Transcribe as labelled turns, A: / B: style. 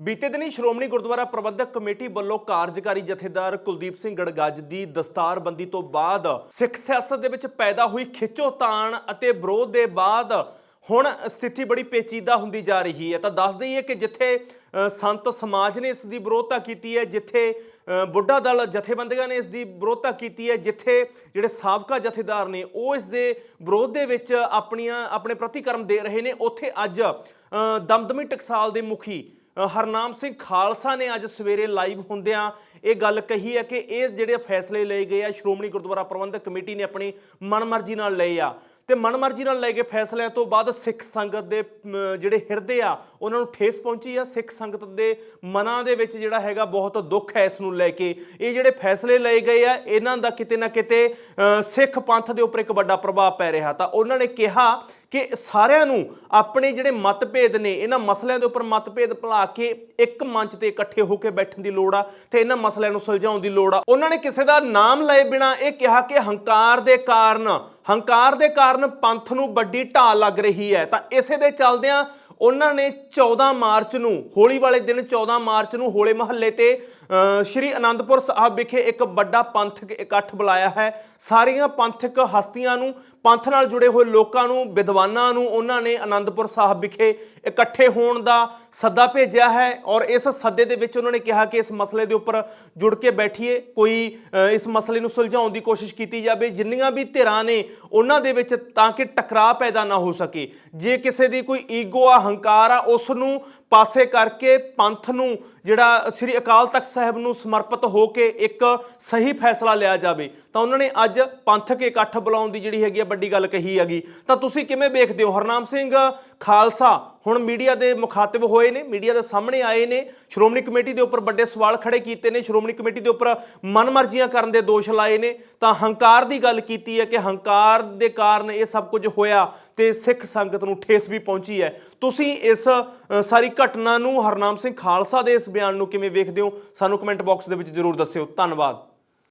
A: ਬੀਤੇ ਦਿਨੀ ਸ਼੍ਰੋਮਣੀ ਗੁਰਦੁਆਰਾ ਪ੍ਰਬੰਧਕ ਕਮੇਟੀ ਵੱਲੋਂ ਕਾਰਜਕਾਰੀ ਜਥੇਦਾਰ ਕੁਲਦੀਪ ਸਿੰਘ ਗੜਗੱਜ ਦੀ ਦਸਤਾਰਬੰਦੀ ਤੋਂ ਬਾਅਦ ਸਿੱਖ ਸਿਆਸਤ ਦੇ ਵਿੱਚ ਪੈਦਾ ਹੋਈ ਖਿੱਚੋਤਾਣ ਅਤੇ ਵਿਰੋਧ ਦੇ ਬਾਅਦ ਹੁਣ ਸਥਿਤੀ ਬੜੀ ਪੇਚੀਦਾ ਹੁੰਦੀ ਜਾ ਰਹੀ ਹੈ। ਤਾਂ ਦੱਸ ਦਈਏ ਕਿ ਜਿੱਥੇ ਸੰਤ ਸਮਾਜ ਨੇ ਇਸ ਦੀ ਵਿਰੋਧਤਾ ਕੀਤੀ ਹੈ, ਜਿੱਥੇ ਬੁੱਢਾ ਦਲ ਜਥੇਬੰਦੀਆਂ ਨੇ ਇਸ ਦੀ ਵਿਰੋਧਤਾ ਕੀਤੀ ਹੈ, ਜਿੱਥੇ ਜਿਹੜੇ ਸਾਬਕਾ ਜਥੇਦਾਰ ਨੇ ਉਹ ਇਸ ਦੇ ਵਿਰੋਧ ਦੇ ਵਿੱਚ ਆਪਣੀਆਂ, ਆਪਣੇ ਪ੍ਰਤੀਕਰਮ ਦੇ ਰਹੇ ਨੇ, ਉੱਥੇ ਅੱਜ ਦਮਦਮੀ ਟਕਸਾਲ ਦੇ ਮੁਖੀ ਹਰਨਾਮ ਸਿੰਘ ਖਾਲਸਾ ਨੇ ਅੱਜ ਸਵੇਰੇ ਲਾਈਵ ਹੁੰਦਿਆਂ ਇਹ ਗੱਲ ਕਹੀ ਹੈ ਕਿ ਇਹ ਜਿਹੜੇ ਫੈਸਲੇ ਲਏ ਗਏ ਆ, ਸ਼੍ਰੋਮਣੀ ਗੁਰਦੁਆਰਾ ਪ੍ਰਬੰਧਕ ਕਮੇਟੀ ਨੇ ਆਪਣੀ ਮਨਮਰਜ਼ੀ ਨਾਲ ਲਏ ਆ। ਤੇ ਮਨਮਰਜ਼ੀ ਨਾਲ ਲਏ ਗਏ ਫੈਸਲਿਆਂ ਤੋਂ ਬਾਅਦ ਸਿੱਖ ਸੰਗਤ ਦੇ ਜਿਹੜੇ ਹਿਰਦੇ ਆ, ਉਹਨਾਂ ਨੂੰ ਠੇਸ ਪਹੁੰਚੀ ਆ। ਸਿੱਖ ਸੰਗਤ ਦੇ ਮਨਾਂ ਦੇ ਵਿੱਚ ਜਿਹੜਾ ਹੈਗਾ ਬਹੁਤ ਦੁੱਖ ਹੈ ਇਸ ਨੂੰ ਲੈ ਕੇ। ਇਹ ਜਿਹੜੇ ਫੈਸਲੇ ਲਏ ਗਏ ਆ, ਇਹਨਾਂ ਦਾ ਕਿਤੇ ਨਾ ਕਿਤੇ ਸਿੱਖ ਪੰਥ ਦੇ ਉੱਪਰ ਇੱਕ ਵੱਡਾ ਪ੍ਰਭਾਵ ਪੈ ਰਿਹਾ ਤਾਂ ਉਹਨਾਂ ਨੇ ਕਿਹਾ ਕਿ ਸਾਰਿਆਂ ਨੂੰ ਆਪਣੇ ਜਿਹੜੇ ਮਤਭੇਦ ਨੇ, ਇਹਨਾਂ ਮਸਲਿਆਂ ਦੇ ਉੱਪਰ ਮਤਭੇਦ ਭੁਲਾ ਕੇ ਇੱਕ ਮੰਚ ਤੇ ਇਕੱਠੇ ਹੋ ਕੇ ਬੈਠਣ ਦੀ ਲੋੜ ਆ ਤੇ ਇਹਨਾਂ ਮਸਲਿਆਂ ਨੂੰ ਸੁਲਝਾਉਣ ਦੀ ਲੋੜ ਆ। ਉਹਨਾਂ ਨੇ ਕਿਸੇ ਦਾ ਨਾਮ ਲਏ ਬਿਨਾ ਇਹ ਕਿਹਾ ਕਿ ਹੰਕਾਰ ਦੇ ਕਾਰਨ ਹੰਕਾਰ ਦੇ ਕਾਰਨ ਪੰਥ ਨੂੰ ਵੱਡੀ ਢਾਲ ਲੱਗ ਰਹੀ ਹੈ। ਤਾਂ ਇਸੇ ਦੇ ਚੱਲਦਿਆਂ ਉਹਨਾਂ ਨੇ 14 ਮਾਰਚ ਨੂੰ ਹੋਲੀ ਵਾਲੇ ਦਿਨ 14 ਮਾਰਚ ਨੂੰ ਹੋਲੇ ਮਹੱਲੇ ਤੇ ਅ, ਸ਼੍ਰੀ ਅਨੰਦਪੁਰ ਸਾਹਿਬ ਵਿਖੇ ਇੱਕ ਵੱਡਾ ਪੰਥਕ ਇਕੱਠ ਬੁਲਾਇਆ ਹੈ। ਸਾਰੀਆਂ ਪੰਥਕ ਹਸਤੀਆਂ ਨੂੰ ਪੰਥ ਨਾਲ ਜੁੜੇ ਹੋਏ ਲੋਕਾਂ ਨੂੰ, ਵਿਦਵਾਨਾਂ ਨੂੰ, ਉਹਨਾਂ ਨੇ ਅਨੰਦਪੁਰ ਸਾਹਿਬ ਵਿਖੇ ਇਕੱਠੇ ਹੋਣ ਦਾ ਸੱਦਾ ਭੇਜਿਆ ਹੈ ਔਰ ਇਸ ਸੱਦੇ ਦੇ ਵਿੱਚ ਉਹਨਾਂ ਨੇ ਕਿਹਾ ਕਿ ਇਸ ਮਸਲੇ ਦੇ ਉੱਪਰ ਜੁੜ ਕੇ ਬੈਠੀਏ। ਕੋਈ ਇਸ ਮਸਲੇ ਨੂੰ ਸੁਲਝਾਉਣ ਦੀ ਕੋਸ਼ਿਸ਼ ਕੀਤੀ ਜਾਵੇ, ਜਿੰਨੀਆਂ ਵੀ ਧਿਰਾਂ ਨੇ, ਉਹਨਾਂ ਦੇ ਵਿੱਚ ਤਾਂ ਕਿ ਟਕਰਾਅ ਪੈਦਾ ਨਾ ਹੋ ਸਕੇ। ਜੇ ਕਿਸੇ ਦੀ ਕੋਈ ਈਗੋ ਆ ਹੰਕਾਰ ਆ, ਉਸ ਨੂੰ ਪਾਸੇ ਕਰਕੇ ਪੰਥ ਨੂੰ, ਜਿਹੜਾ ਸ੍ਰੀ ਅਕਾਲ ਤਖਤ ਸਾਹਿਬ ਨੂੰ ਸਮਰਪਿਤ ਹੋ ਕੇ ਇੱਕ ਸਹੀ ਫੈਸਲਾ ਲਿਆ ਜਾਵੇ, ਤਾਂ ਉਹਨਾਂ ਨੇ ਅੱਜ ਪੰਥਕ ਇਕੱਠ ਬੁਲਾਉਣ ਦੀ ਜਿਹੜੀ ਹੈਗੀ ਆ ਵੱਡੀ ਗੱਲ ਕਹੀ ਹੈਗੀ। ਤਾਂ ਤੁਸੀਂ ਕਿਵੇਂ ਵੇਖਦੇ ਹੋ? ਹਰਨਾਮ ਸਿੰਘ ਖਾਲਸਾ, ਹੁਣ ਮੀਡੀਆ ਦੇ ਮੁਖਾਤਿਬ ਹੋਏ ਨੇ, ਮੀਡੀਆ ਦੇ ਸਾਹਮਣੇ ਆਏ ਨੇ, ਸ਼੍ਰੋਮਣੀ ਕਮੇਟੀ ਦੇ ਉੱਪਰ ਵੱਡੇ ਸਵਾਲ ਖੜੇ ਕੀਤੇ ਨੇ, ਸ਼੍ਰੋਮਣੀ ਕਮੇਟੀ ਦੇ ਉੱਪਰ ਮਨਮਰਜ਼ੀਆਂ ਕਰਨ ਦੇ ਦੋਸ਼ ਲਾਏ ਨੇ, ਤਾਂ ਹੰਕਾਰ ਦੀ ਗੱਲ ਕੀਤੀ ਹੈ ਕਿ ਹੰਕਾਰ ਦੇ ਕਾਰਨ ਇਹ ਸਭ ਕੁਝ ਹੋਇਆ। ਤੇ ਸਿੱਖ ਸੰਗਤ ਨੂੰ ਠੇਸ ਵੀ ਪਹੁੰਚੀ ਹੈ। ਤੁਸੀਂ ਇਸ ਸਾਰੀ ਘਟਨਾ ਨੂੰ ਹਰਨਾਮ ਸਿੰਘ ਖਾਲਸਾ ਦੇ ਇਸ ਬਿਆਨ ਨੂੰ ਕਿਵੇਂ ਵੇਖਦੇ ਹੋ? ਸਾਨੂੰ ਕਮੈਂਟ ਬਾਕਸ ਦੇ ਵਿੱਚ ਜ਼ਰੂਰ ਦੱਸਿਓ। ਧੰਨਵਾਦ।